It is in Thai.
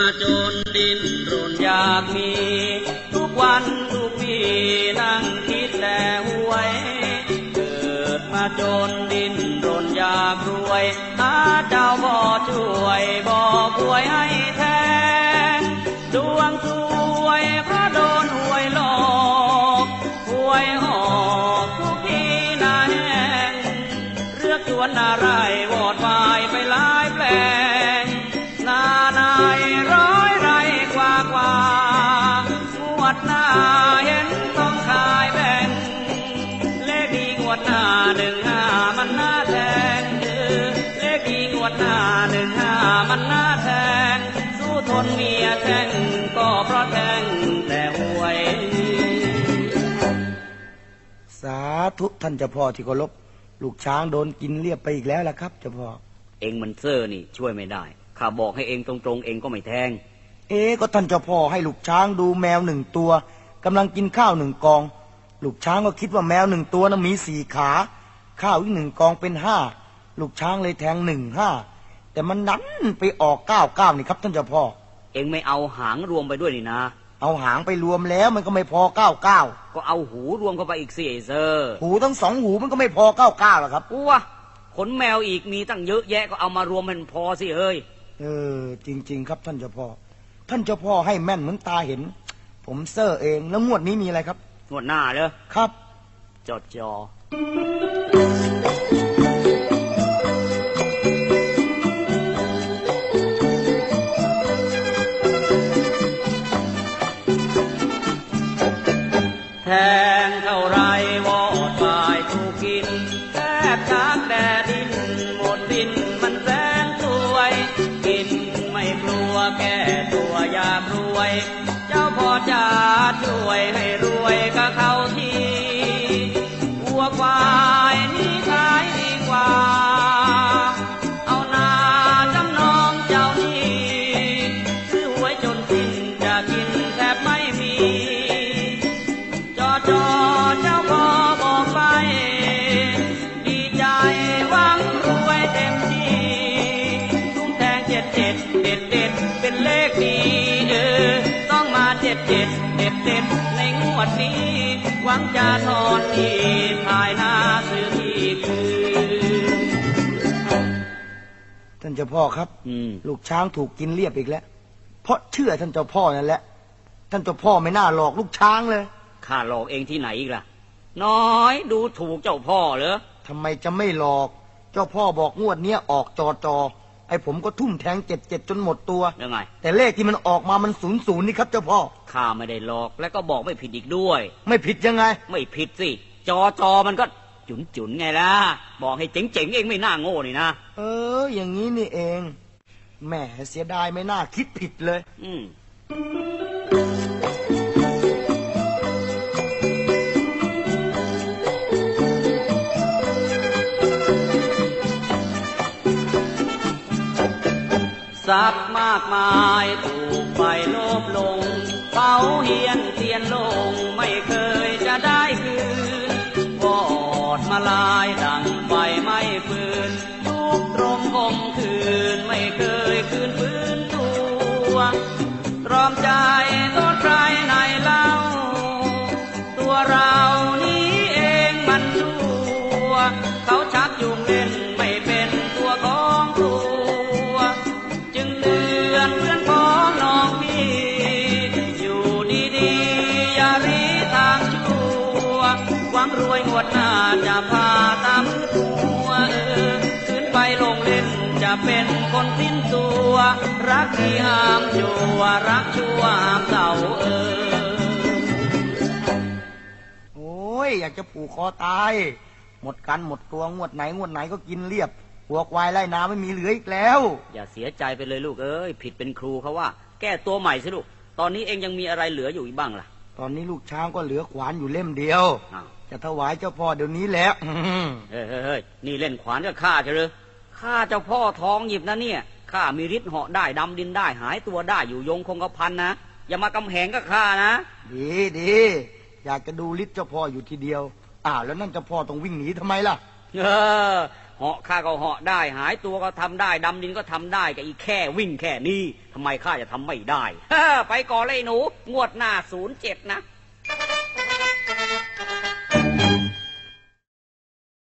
มาจนดินรนอยากมี ทุกวันทุกปีนั่งคิดแต่หวย เกิดมาจนดินรนอยากรวยหาเจ้าบ่ช่วยบอป่วยให้แทนดวงสวยพระโดน ดหน้าหนึ่งห้ามันหน่าแทงเออเลขดีงวดหน้าหนึ่งห้ามันหน่าแทงสู้ทนเมียแทงก็เพราะแทงแต่หวย สาธุท่านเจ้าพ่อที่เคารพลูกช้างโดนกินเรียบไปอีกแล้วล่ะครับเจ้าพ่อเองมันเซอร์นี่ช่วยไม่ได้ ข้าบอกให้เองตรงๆ เองก็ไม่แทง เอ๊ะก็ท่านเจ้าพ่อให้ลูกช้างดูแมวหนึ่งตัวกำลังกินข้าวหนึ่งกอง ลูกช้างก็คิดว่าแมวหนึ่งตัวนั้นมีสี่ขา ข้าวอีกหนึ่งกองเป็นห้าลูกช้างเลยแทงหนึ่งห้าแต่มันดันไปออกเก้าเก้านี่ครับท่านเจ้าพ่อ เองไม่เอาหางรวมไปด้วยนี่นะ เอาหางไปรวมแล้วมันก็ไม่พอเก้าเก้าก็เอาหูรวมเข้าไปอีกสิไอ้เซอร์หูทั้งสองหูมันก็ไม่พอเก้าเก้าหรอกครับอ้วขนแมวอีกมีตั้งเยอะแยะก็เอามารวมเป็นพอสิเฮ้ยเออ จริง ๆ ครับท่านเจ้าพ่อท่านเจ้าพ่อให้แม่นเหมือนตาเห็น ผมเซอร์เองแล้วงวดนี้มีอะไรครับ งวดหน้าเด้อครับจอดจอแทงเท่าไรวอดวายถูกกินแทบชักแดดดินหมดดินมันแสนสวย กินไม่กลัวแก่ตัวอยากรวยเจาพ่อจะช่วยให้รวยก็เขาทีวัวควาย หวังจะทอนที่ทายหน้าซื้อที่คืนท่านเจ้าพ่อครับ อืม ลูกช้างถูกกินเรียบอีกแล้ว เพราะเชื่อท่านเจ้าพ่อนั่นแหละ ท่านเจ้าพ่อไม่น่าหลอกลูกช้างเลยข้าหลอกเองที่ไหนอีกล่ะ น้อยดูถูกเจ้าพ่อเหรอ ทำไมจะไม่หลอก เจ้าพ่อบอกงวดเนี้ยออกจอจอไอ้ผมก็ทุ่มแทงเจ็ดเจ็ดจนหมดตัวยังไง แต่เลขที่มันออกมามันศูนย์ศูนย์นี่ครับเจ้าพ่อข้าไม่ได้หลอกและก็บอกไม่ผิดอีกด้วย ไม่ผิดยังไง ไม่ผิดสิ จอจอมันก็จุนจุนๆไงล่ะ บอกให้เจ๋งๆเองไม่น่าโง่นี่นะ เออ อย่างนี้นี่เอง แหมเสียดายไม่น่าคิดผิดเลย อืม ทรัพย์มากมายถูกไฟโลบลงเฝ้าเฮียนเตียนลงไม่เคยจะได้คืนวอดมาลายดัง รักที่ห้ามชั่วรักชั่วห้ามเศร้าเออโอ้ยอยากจะผูกคอตาย หมดกันหมดตัวงวดไหนงวดไหนก็กินเรียบหัวควายไล่นาไม่มีเหลืออีกแล้ว อย่าเสียใจไปเลยลูกเอ้ยผิดเป็นครูเขาว่า แก้ตัวใหม่สิลูก ตอนนี้เองยังมีอะไรเหลืออยู่อีกบ้างล่ะ ตอนนี้ลูกช้างก็เหลือขวานอยู่เล่มเดียว อ้าวจะถวายเจ้าพ่อเดี๋ยวนี้แหล้ว เฮ้ยเฮ้ยเฮ้ยนี่เล่นขวานกับข้าเฉลยข้าเจ้าพ่อท้องหยิบนะเนี่ย ข้ามีฤทธิ์เหาะได้ดำดินได้หายตัวได้อยู่ยงคงกระพันนะ อย่ามากำแหงกับข้านะ ดีดีอยากจะดูฤทธิ์เจ้าพ่ออยู่ทีเดียว อ้าวแล้วนั่นเจ้าพ่อต้องวิ่งหนีทำไมล่ะ เออเหาะข้าก็เหาะได้ หายตัวก็ทำได้ดำดินก็ทำได้กับอีแค่วิ่งแค่นี้ทำไมข้าจะทำไม่ได้เฮ้อไปก่อนเลยไอ้หนู งวดหน้าศูนย์เจ็ดนะ